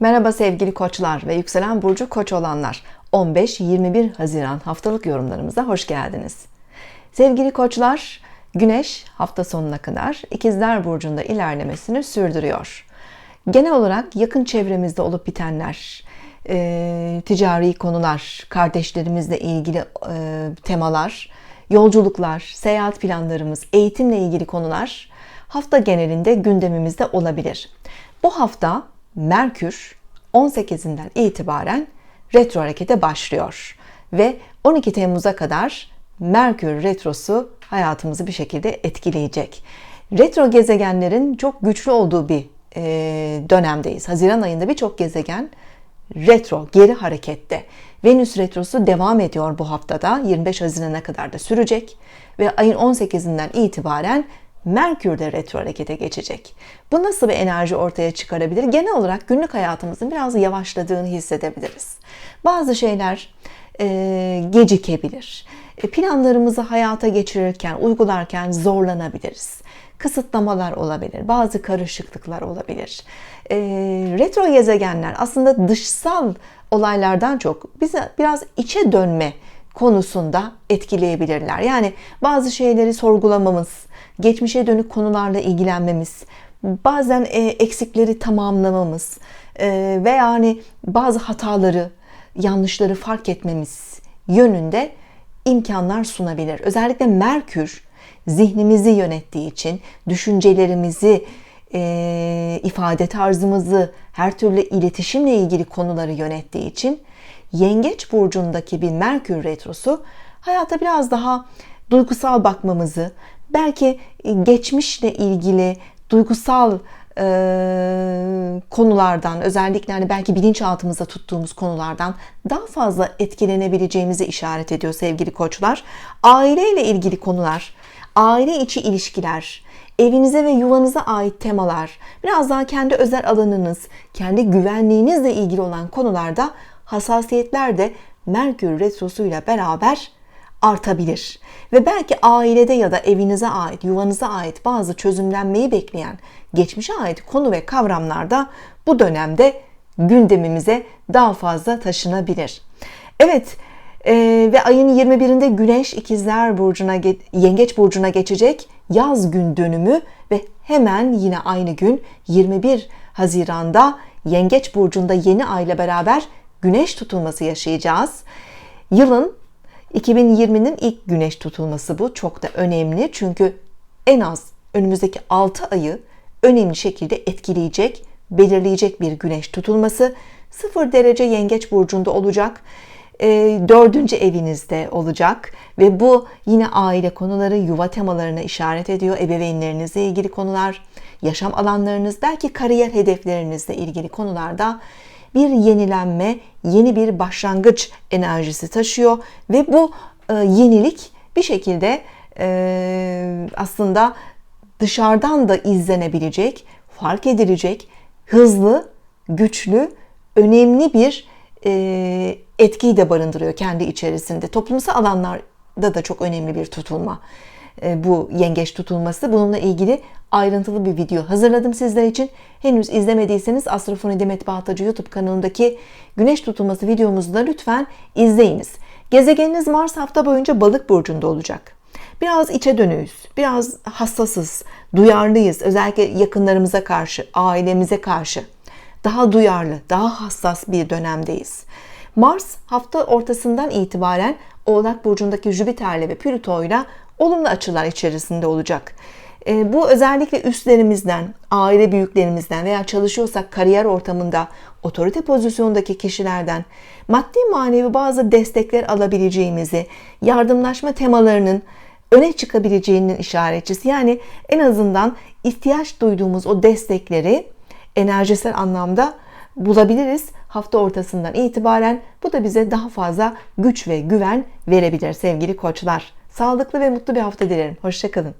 Merhaba sevgili koçlar ve yükselen burcu koç olanlar. 15-21 Haziran haftalık yorumlarımıza hoş geldiniz. Sevgili koçlar, Güneş hafta sonuna kadar İkizler Burcu'nda ilerlemesini sürdürüyor. Genel olarak yakın çevremizde olup bitenler, e, ticari konular, kardeşlerimizle ilgili e, temalar, yolculuklar, seyahat planlarımız, eğitimle ilgili konular hafta genelinde gündemimizde olabilir. Bu hafta Merkür 18'inden itibaren retro harekete başlıyor ve 12 Temmuz'a kadar Merkür retrosu hayatımızı bir şekilde etkileyecek. Retro gezegenlerin çok güçlü olduğu bir e, dönemdeyiz. Haziran ayında birçok gezegen retro, geri harekette. Venüs retrosu devam ediyor bu haftada. 25 Haziran'a kadar da sürecek ve ayın 18'inden itibaren Merkür de retro harekete geçecek. Bu nasıl bir enerji ortaya çıkarabilir? Genel olarak günlük hayatımızın biraz yavaşladığını hissedebiliriz. Bazı şeyler e, gecikebilir. E, planlarımızı hayata geçirirken, uygularken zorlanabiliriz. Kısıtlamalar olabilir, bazı karışıklıklar olabilir. E, retro gezegenler aslında dışsal olaylardan çok bize biraz içe dönme konusunda etkileyebilirler. Yani bazı şeyleri sorgulamamız, geçmişe dönük konularla ilgilenmemiz, bazen e, eksikleri tamamlamamız e, veya hani bazı hataları, yanlışları fark etmemiz yönünde imkanlar sunabilir. Özellikle Merkür zihnimizi yönettiği için düşüncelerimizi, e, ifade tarzımızı, her türlü iletişimle ilgili konuları yönettiği için Yengeç burcundaki bir Merkür retrosu hayata biraz daha duygusal bakmamızı, belki geçmişle ilgili duygusal e, konulardan özellikle hani belki bilinçaltımızda tuttuğumuz konulardan daha fazla etkilenebileceğimizi işaret ediyor sevgili koçlar. Aileyle ilgili konular, aile içi ilişkiler, evinize ve yuvanıza ait temalar, biraz daha kendi özel alanınız, kendi güvenliğinizle ilgili olan konularda hassasiyetler de Merkür retrosuyla beraber artabilir. Ve belki ailede ya da evinize ait, yuvanıza ait bazı çözümlenmeyi bekleyen geçmişe ait konu ve kavramlar da bu dönemde gündemimize daha fazla taşınabilir. Evet, e, ve ayın 21'inde Güneş İkizler Burcu'na, Yengeç Burcu'na geçecek yaz gün dönümü ve hemen yine aynı gün 21 Haziran'da Yengeç Burcu'nda yeni ay ile beraber güneş tutulması yaşayacağız. Yılın 2020'nin ilk güneş tutulması bu. Çok da önemli çünkü en az önümüzdeki 6 ayı önemli şekilde etkileyecek, belirleyecek bir güneş tutulması. 0 derece yengeç burcunda olacak. E, dördüncü evinizde olacak ve bu yine aile konuları, yuva temalarına işaret ediyor. Ebeveynlerinizle ilgili konular, yaşam alanlarınız, belki kariyer hedeflerinizle ilgili konularda bir yenilenme, yeni bir başlangıç enerjisi taşıyor ve bu e, yenilik bir şekilde e, aslında dışarıdan da izlenebilecek, fark edilecek, hızlı, güçlü, önemli bir etkiyi de barındırıyor kendi içerisinde. Toplumsal alanlarda da çok önemli bir tutulma. E, bu yengeç tutulması. Bununla ilgili ayrıntılı bir video hazırladım sizler için. Henüz izlemediyseniz Astrofoni Demet Bahtacı YouTube kanalındaki güneş tutulması videomuzu da lütfen izleyiniz. Gezegeniniz Mars hafta boyunca balık burcunda olacak. Biraz içe dönüyüz, biraz hassasız, duyarlıyız. Özellikle yakınlarımıza karşı, ailemize karşı. Daha duyarlı, daha hassas bir dönemdeyiz. Mars hafta ortasından itibaren Oğlak Burcu'ndaki Jüpiter'le ve Plüto'yla olumlu açılar içerisinde olacak. E, bu özellikle üstlerimizden, aile büyüklerimizden veya çalışıyorsak kariyer ortamında otorite pozisyondaki kişilerden maddi manevi bazı destekler alabileceğimizi, yardımlaşma temalarının öne çıkabileceğinin işaretçisi. Yani en azından ihtiyaç duyduğumuz o destekleri enerjisel anlamda bulabiliriz hafta ortasından itibaren. Bu da bize daha fazla güç ve güven verebilir sevgili koçlar. Sağlıklı ve mutlu bir hafta dilerim. Hoşçakalın.